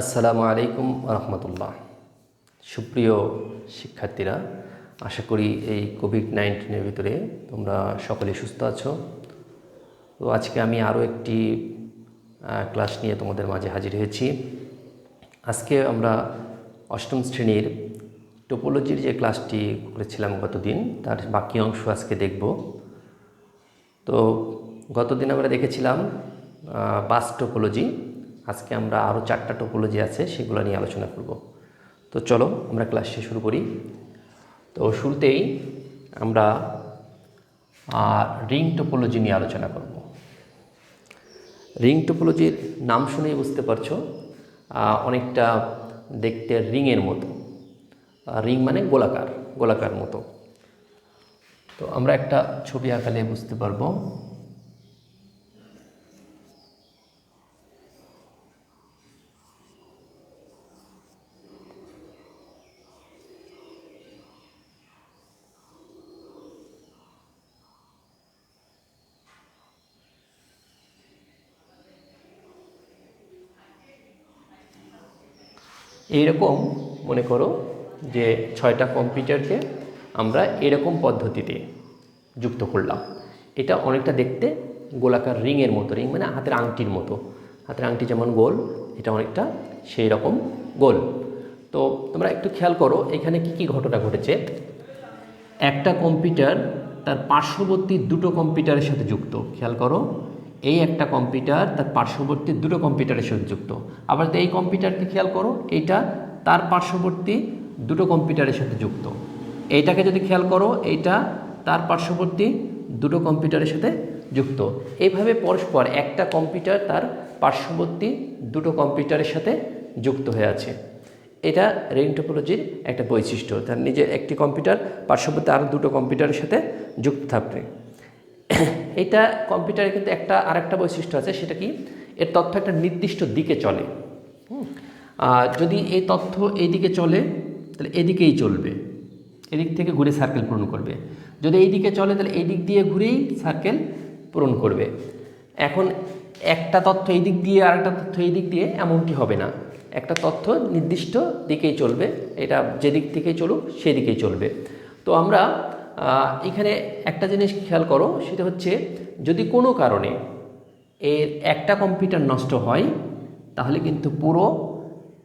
আসসালামু আলাইকুম রহমতুল্লাহ সুপ্রিয় শিক্ষার্থীরা, আশা করি এই কোভিড নাইন্টিনের ভিতরে তোমরা সকলে সুস্থ আছো। তো আজকে আমি আরও একটি ক্লাস নিয়ে তোমাদের মাঝে হাজির হয়েছি। আজকে আমরা অষ্টম শ্রেণির টোপোলজির যে ক্লাসটি করেছিলাম গতদিন, তার বাকি অংশ আজকে দেখব। তো গতদিন আমরা দেখেছিলাম বাস টোপোলজি। আজকে আমরা আরও চারটা টোপোলজি আছে, সেগুলো নিয়ে আলোচনা করব। তো চলো, আমরা ক্লাসটি শুরু করি। তো শুরুতেই আমরা রিং টোপোলজি নিয়ে আলোচনা করব। রিং টোপোলজির নাম শুনেই বুঝতে পারছ অনেকটা দেখতে রিংয়ের মতো। রিং মানে গোলাকার গোলাকার মতো। তো আমরা একটা ছবি আঁকালে বুঝতে পারব। এইরকম মনে করো যে ছয়টা কম্পিউটারকে আমরা এরকম পদ্ধতিতে যুক্ত করলাম। এটা অনেকটা দেখতে গোলাকার রিংয়ের মতো, রিং মানে হাতের আংটির মতো। হাতের আংটি যেমন গোল, এটা অনেকটা সেই রকম গোল। তো তোমরা একটু খেয়াল করো, এখানে কি কি ঘটনা ঘটেছে। একটা কম্পিউটার তার পার্শ্ববর্তী দুটো কম্পিউটারের সাথে যুক্ত, খেয়াল করো। এই একটা কম্পিউটার তার পার্শ্ববর্তী দুটো কম্পিউটারের সাথে যুক্ত আবার এই কম্পিউটারকে খেয়াল করো, এইটা তার পার্শ্ববর্তী দুটো কম্পিউটারের সাথে যুক্ত। এইটাকে যদি খেয়াল করো, এইটা তার পার্শ্ববর্তী দুটো কম্পিউটারের সাথে যুক্ত। এইভাবে পরস্পর একটা কম্পিউটার তার পার্শ্ববর্তী দুটো কম্পিউটারের সাথে যুক্ত হয়ে আছে। এটা রিং টোপোলজির একটা বৈশিষ্ট্য। তার নিজের একটি কম্পিউটার পার্শ্ববর্তী আরও দুটো কম্পিউটারের সাথে যুক্ত থাকবে। এটা কম্পিউটারে কিন্তু একটা, আরেকটা বৈশিষ্ট্য আছে, সেটা কি? এর তথ্য একটা নির্দিষ্ট দিকে চলে। যদি এই তথ্য এই দিকে চলে, তাহলে এদিকেই চলবে। এদিক থেকে ঘুরে সার্কেল পূরণ করবে। যদি এই দিকে চলে, তাহলে এই দিক দিয়ে ঘুরেই সার্কেল পূরণ করবে। এখন একটা তথ্য এই দিক দিয়ে আর একটা তথ্য এই দিক দিয়ে, এমনটি হবে না। একটা তথ্য নির্দিষ্ট দিকেই চলবে। এটা যেদিক থেকেই চলুক, সেদিকেই চলবে। তো আমরা এখানে একটা জিনিস খেয়াল করো, সেটা হচ্ছে যদি কোনো কারণে এর একটা কম্পিউটার নষ্ট হয়, তাহলে কিন্তু পুরো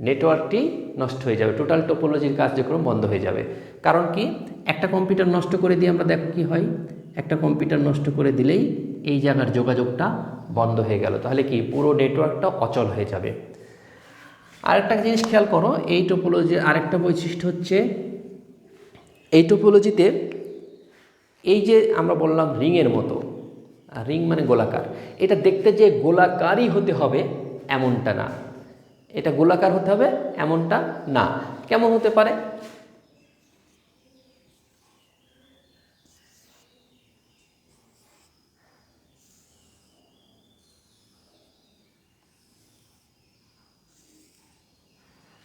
নেটওয়ার্কটি নষ্ট হয়ে যাবে, টোটাল টোপোলজির কার্যক্রম বন্ধ হয়ে যাবে। কারণ কি? একটা কম্পিউটার নষ্ট করে দিয়ে আমরা দেখো কি হয়? একটা কম্পিউটার নষ্ট করে দিলেই এই জায়গার যোগাযোগটা বন্ধ হয়ে গেল। তাহলে কি? পুরো নেটওয়ার্কটা অচল হয়ে যাবে। আরেকটা জিনিস খেয়াল করো, এই টোপোলজির আরেকটা বৈশিষ্ট্য হচ্ছে এই টোপোলজিতে এই যে আমরা বললাম রিংয়ের মতো রিং মানে গোলাকার, এটা দেখতে যে গোলাকারই হতে হবে এমনটা না। এটা গোলাকার হতে হবে, এমনটা না। কেমন হতে পারে?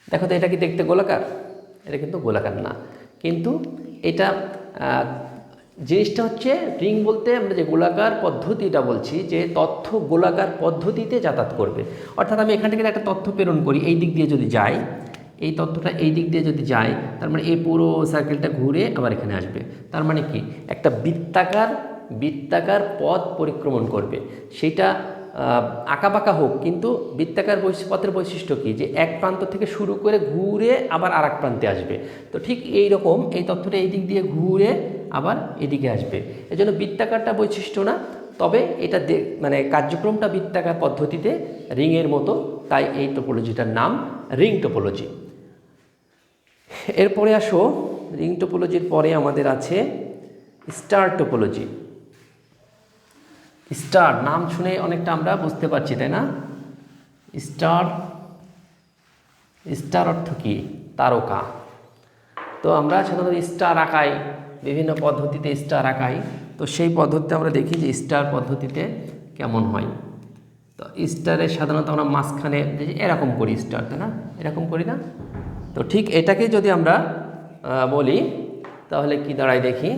দেখো তো, এটা কি দেখতে গোলাকার? এটা কিন্তু গোলাকার না। কিন্তু এটা জিনিসটা হচ্ছে রিং বলতে আমরা যে গোলাকার পদ্ধতিটা বলছি, যে তথ্য গোলাকার পদ্ধতিতে যাতায়াত করবে। অর্থাৎ আমি এখান থেকে একটা তথ্য প্রেরণ করি, এই দিক দিয়ে যদি যাই, এই তথ্যটা এই দিক দিয়ে যদি যায় তার মানে এই পুরো সার্কেলটা ঘুরে আবার এখানে আসবে। তার মানে কি? একটা বৃত্তাকার বৃত্তাকার পথ পরিক্রমণ করবে। সেটা আঁকাবাঁকা হোক, কিন্তু বৃত্তাকার পথের বৈশিষ্ট্য কী? যে এক প্রান্ত থেকে শুরু করে ঘুরে আবার আর প্রান্তে আসবে। তো ঠিক এই রকম এই তথ্যটা এই দিক দিয়ে ঘুরে আবার এদিকে আসবে। এজন্য বৃত্তাকারটা বৈশিষ্ট্য না, তবে এটা মানে কার্যক্রমটা বৃত্তাকার পদ্ধতিতে রিংয়ের মতো, তাই এই টোপোলজিটার নাম রিং টোপোলজি এরপরে আসো, রিং টোপোলজির পরে আমাদের আছে স্টার টোপোলজি স্টার, নাম শুনে অনেকটা আমরা বুঝতে পারছি, তাই না? স্টার স্টার অর্থ কি? তারকা। তো আমরা সাধারণত স্টার আঁকাই। বিভিন্ন পদ্ধতিতে স্টার আঁকাই। তো সেই পদ্ধতিতে আমরা দেখি যে স্টার পদ্ধতিতে কেমন হয়। তো স্টারে সাধারণত আমরা মাঝখানে এরকম করি স্টার তাই না? এরকম করি না? তো ঠিক এটাকে যদি আমরা বলি, তাহলে কি দাঁড়ায় দেখি?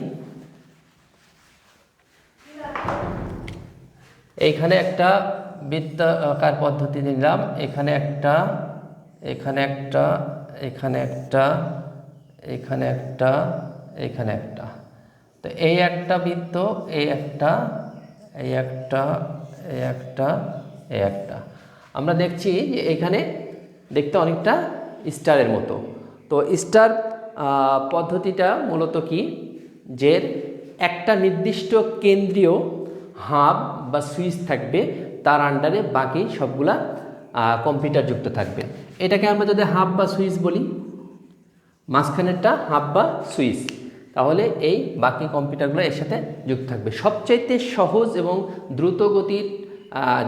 এইখানে একটা বৃত্তাকার পদ্ধতি নিলাম। এখানে একটা এখানে একটা এখানে একটা এখানে একটা এখানে একটা। তো এই একটা বৃত্ত, এই একটা এই একটা এই একটা এই একটা। আমরা দেখছি যে এখানে দেখতে অনেকটা স্টারের মতো। তো স্টার পদ্ধতিটা মূলত কি? যে একটা নির্দিষ্ট কেন্দ্রীয় হাব বা সুইচ থাকবে, তার আন্ডারে বাকি সবগুলা কম্পিউটার যুক্ত থাকবে। এটাকে আমরা যদি হাব বা সুইচ বলি, মাঝখানেরটা হাব বা সুইচ। তাহলে এই বাকি কম্পিউটারগুলো এর সাথে যুক্ত থাকবে। সবচাইতে সহজ এবং দ্রুত গতির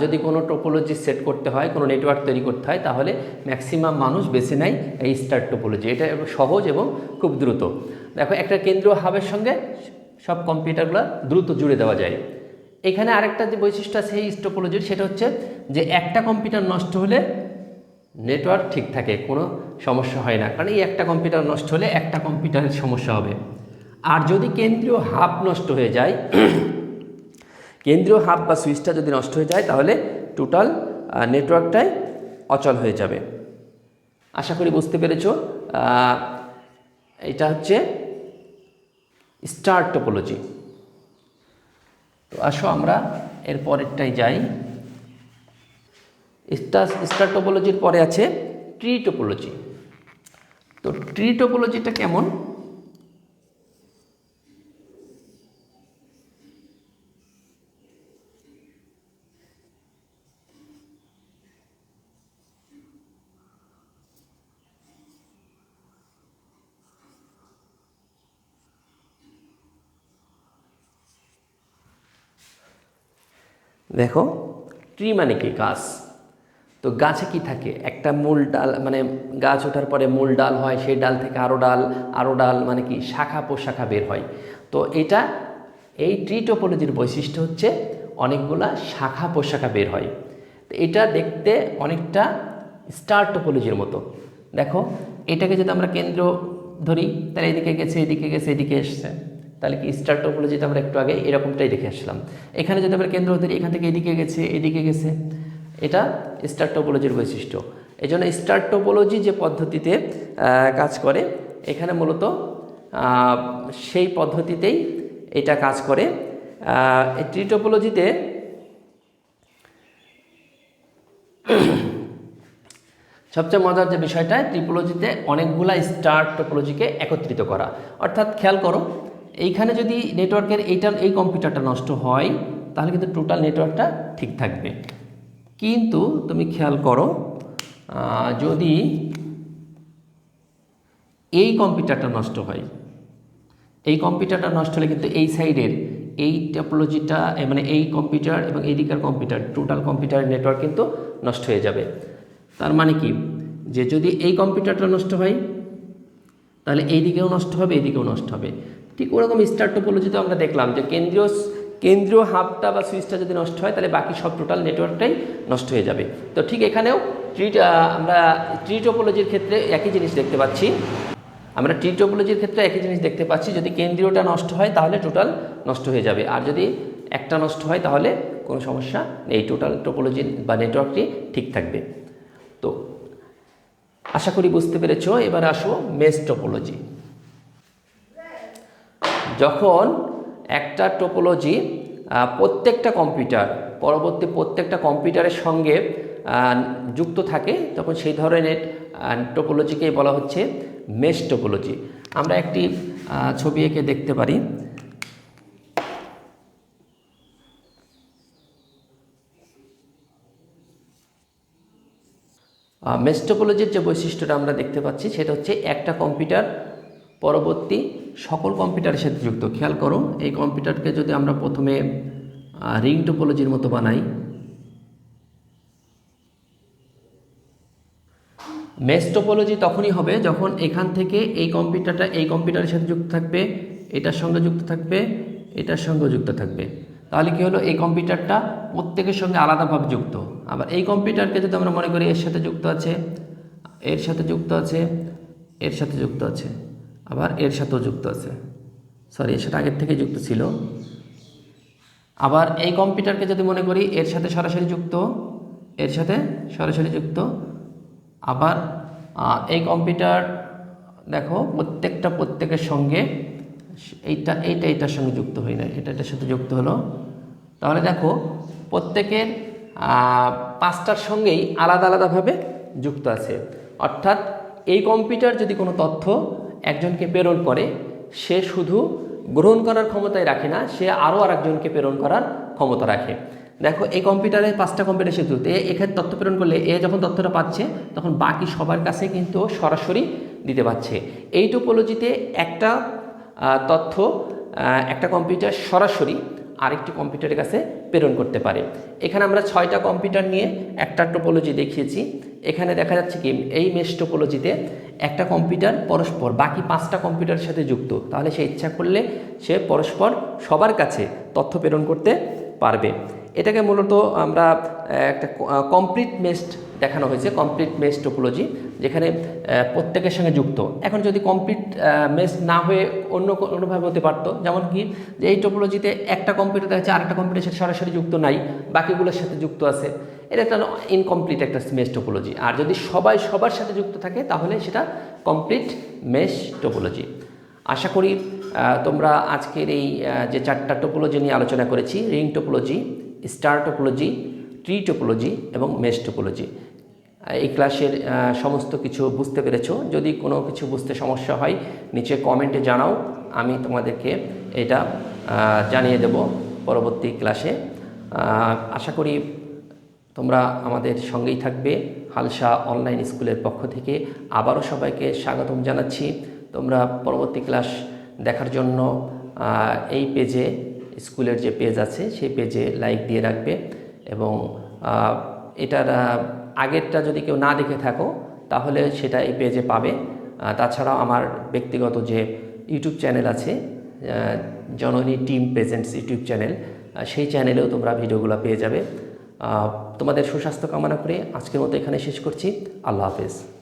যদি কোনো টোপোলজি সেট করতে হয়, কোনো নেটওয়ার্ক তৈরি করতে হয়, তাহলে ম্যাক্সিমাম মানুষ বেছে নেয় এই স্টার টোপোলজি এটা সহজ এবং খুব দ্রুত। দেখো, একটা কেন্দ্রীয় হাবের সঙ্গে সব কম্পিউটারগুলো দ্রুত জুড়ে দেওয়া যায়। এখানে আরেকটা যে বৈশিষ্ট্য আছে এই টোপোলজির সেটা হচ্ছে যে একটা কম্পিউটার নষ্ট হলে নেটওয়ার্ক ঠিক থাকে, কোনো সমস্যা হয় না। কারণ এই একটা কম্পিউটার নষ্ট হলে একটা কম্পিউটারের সমস্যা হবে। আর যদি কেন্দ্রীয় হাব নষ্ট হয়ে যায়, কেন্দ্রীয় হাব বা সুইচটা যদি নষ্ট হয়ে যায়, তাহলে টোটাল নেটওয়ার্কটাই অচল হয়ে যাবে। আশা করি বুঝতে পেরেছ এটা হচ্ছে স্টার টোপোলজি তো আসো আমরা এর পরেরটাই যাই। স্টার স্টার টোপোলজির পরে আছে ট্রি টোপোলজি তো ট্রি টোপোলজিটা কেমন? দেখো, ট্রি মানে কি? গাছ। তো গাছে কি থাকে? একটা মূল ডাল মানে গাছ ওঠার পরে মূল ডাল হয়, সেই ডাল থেকে আরও ডাল আরও ডাল মানে কি? শাখা পোশাখা বের হয়। তো এটা, এই ট্রি টোপোলজির বৈশিষ্ট্য হচ্ছে অনেকগুলা শাখা পোশাখা বের হয়। তো এটা দেখতে অনেকটা স্টার টোপোলজির মতো। দেখো, এটাকে যদি আমরা কেন্দ্র ধরি, তাহলে এদিকে গেছে এদিকে গেছে, এদিকে এসছে। তাহলে কি স্টার টোপোলজিতে আমরা একটু আগে এরকমটাই দেখে আসলাম। এখানে যদি আমরা কেন্দ্র ধরি এখান থেকে এদিকে গেছে এদিকে গেছে। এটা স্টার টোপোলজির বৈশিষ্ট্য। এই জন্য স্টার টোপোলজি যে পদ্ধতিতে কাজ করে এখানে মূলত সেই পদ্ধতিতেই এটা কাজ করে। আহ, এই ট্রি টোপোলজিতে সবচেয়ে মজার যে বিষয়টা ট্রিপোলজিতে অনেকগুলা স্টার টোপোলজিকে একত্রিত করা। অর্থাৎ খেয়াল করো এইখানে যদি নেটওয়ার্কের এইটা এই কম্পিউটারটা নষ্ট হয়, তাহলে কিন্তু টোটাল নেটওয়ার্কটা ঠিক থাকবে। কিন্তু তুমি খেয়াল করো যদি এই কম্পিউটারটা নষ্ট হয়, এই কম্পিউটারটা নষ্ট হলে কিন্তু এই সাইডের এই টেপোলজিটা মানে এই কম্পিউটার এবং এই দিকের কম্পিউটার টোটাল কম্পিউটার নেটওয়ার্ক কিন্তু নষ্ট হয়ে যাবে। তার মানে কি? যে যদি এই কম্পিউটারটা নষ্ট হয়, তাহলে এই দিকেও নষ্ট হবে এই দিকেও নষ্ট হবে। ঠিক ওরকম স্টার টোপোলজিতে আমরা দেখলাম যে কেন্দ্রীয় কেন্দ্রীয় হাবটা বা সুইচটা যদি নষ্ট হয়, তাহলে বাকি সব টোটাল নেটওয়ার্কটাই নষ্ট হয়ে যাবে। তো ঠিক এখানেও ট্রিট আমরা ট্রি টোপোলজির ক্ষেত্রে একই জিনিস দেখতে পাচ্ছি। আমরা ট্রি টোপোলজির ক্ষেত্রে একই জিনিস দেখতে পাচ্ছি, যদি কেন্দ্রীয়টা নষ্ট হয়, তাহলে টোটাল নষ্ট হয়ে যাবে। আর যদি একটা নষ্ট হয়, তাহলে কোনো সমস্যা নেই টোটাল টোপোলজি বা নেটওয়ার্কটি ঠিক থাকবে। তো আশা করি বুঝতে পেরেছ, এবার আসো মেস টোপোলজি যখন একটা টোপোলজি প্রত্যেকটা কম্পিউটার পরবর্তী প্রত্যেকটা কম্পিউটারের সঙ্গে যুক্ত থাকে, তখন সেই ধরনের টোপোলজিকেই বলা হচ্ছে মেশ টোপোলজি আমরা একটি ছবি এঁকে দেখতে পারি। মেস্টোপোলজির যে বৈশিষ্ট্যটা আমরা দেখতে পাচ্ছি, সেটা হচ্ছে একটা কম্পিউটার পরবর্তী সকল কম্পিউটারের সাথে যুক্ত। খেয়াল করো, এই কম্পিউটারকে যদি আমরা প্রথমে রিং টোপোলজির মতো বানাই। মেস টোপোলজি তখনই হবে যখন এখান থেকে এই কম্পিউটারটা এই কম্পিউটারের সাথে যুক্ত থাকবে, এটার সঙ্গে যুক্ত থাকবে, এটার সঙ্গে যুক্ত থাকবে। তাহলে কি হলো? এই কম্পিউটারটা প্রত্যেকের সঙ্গে আলাদাভাবে যুক্ত। আবার এই কম্পিউটারকে যদি আমরা মনে করি এর সাথে যুক্ত আছে, এর সাথে যুক্ত আছে, এর সাথে যুক্ত আছে। আবার এর সাথেও যুক্ত আছে। সরি এর সাথে আগের থেকে যুক্ত ছিল। আবার এই কম্পিউটারকে যদি মনে করি, এর সাথে সরাসরি যুক্ত, এর সাথে সরাসরি যুক্ত। আবার এই কম্পিউটার, দেখো, প্রত্যেকটা প্রত্যেকের সঙ্গে এইটা এইটা, এইটার সঙ্গে যুক্ত হয় না এটা, এটার সাথে যুক্ত হলো। তাহলে দেখো, প্রত্যেকের পাঁচটার সঙ্গেই আলাদা আলাদাভাবে যুক্ত আছে। অর্থাৎ এই কম্পিউটার যদি কোনো তথ্য একজনকে প্রেরণ করে, সে শুধু গ্রহণ করার ক্ষমতায় রাখে না, সে আরও আরেকজনকে প্রেরণ করার ক্ষমতা রাখে। দেখো, এই কম্পিউটারে পাঁচটা কম্পিউটার সে যুক্ত এ এখানে তথ্য প্রেরণ করলে এ যখন তথ্যটা পাচ্ছে, তখন বাকি সবার কাছে কিন্তু সরাসরি দিতে পারছে। এই টোপোলজিতে একটা তথ্য একটা কম্পিউটার সরাসরি আরেকটি কম্পিউটারের কাছে প্রেরণ করতে পারে। এখানে আমরা ছয়টা কম্পিউটার নিয়ে একটা টোপোলজি দেখিয়েছি। এখানে দেখা যাচ্ছে কি, এই মেশ টোপোলজিতে একটা কম্পিউটার পরস্পর, বাকি পাঁচটা কম্পিউটারের সাথে যুক্ত। তাহলে সে ইচ্ছা করলে সে পরস্পর সবার কাছে তথ্য প্রেরণ করতে পারবে। এটাকে মূলত আমরা একটা কমপ্লিট মেস্ট দেখানো হয়েছে কমপ্লিট মেস টোপোলজি যেখানে প্রত্যেকের সঙ্গে যুক্ত। এখন যদি কমপ্লিট মেস না হয়ে অন্য কোনোভাবে হতে পারতো, যেমন কি, যে এই টোপোলজিতে একটা কম্পিউটার দেখা যাচ্ছে আরেকটা কম্পিউটার সাথে সরাসরি যুক্ত নাই, বাকিগুলোর সাথে যুক্ত আছে। এটা একটা ইনকমপ্লিট একটা মেস টোপোলজি আর যদি সবাই সবার সাথে যুক্ত থাকে, তাহলে সেটা কমপ্লিট মেস টোপোলজি আশা করি তোমরা আজকের এই যে চারটা টোপোলজি নিয়ে আলোচনা করেছি ring topology star topology tree topology এবং মেস টোপোলজি এই ক্লাসের সমস্ত কিছু বুঝতে পেরেছ। যদি কোনো কিছু বুঝতে সমস্যা হয়, নিচে কমেন্টে জানাও। আমি তোমাদেরকে এটা জানিয়ে দেব পরবর্তী ক্লাসে আশা করি তোমরা আমাদের সঙ্গেই থাকবে হালসা অনলাইন স্কুলের পক্ষ থেকে। আবারও সবাইকে স্বাগতম জানাচ্ছি। তোমরা পরবর্তী ক্লাস দেখার জন্য এই পেজে, স্কুলের যে পেজ আছে, সেই পেজে লাইক দিয়ে রাখবে এবং এটার আগেরটা যদি কেউ না দেখে থাকো, তাহলে সেটা এই পেজে পাবে। তাছাড়াও আমার ব্যক্তিগত যে ইউটিউব চ্যানেল আছে জননী টিম প্রেজেন্টস ইউটিউব চ্যানেল সেই চ্যানেলেও তোমরা ভিডিওগুলো পেয়ে যাবে। তোমাদের সুস্বাস্থ্য কামনা করে আজকের মতো এখানে শেষ করছি। আল্লাহ হাফেজ।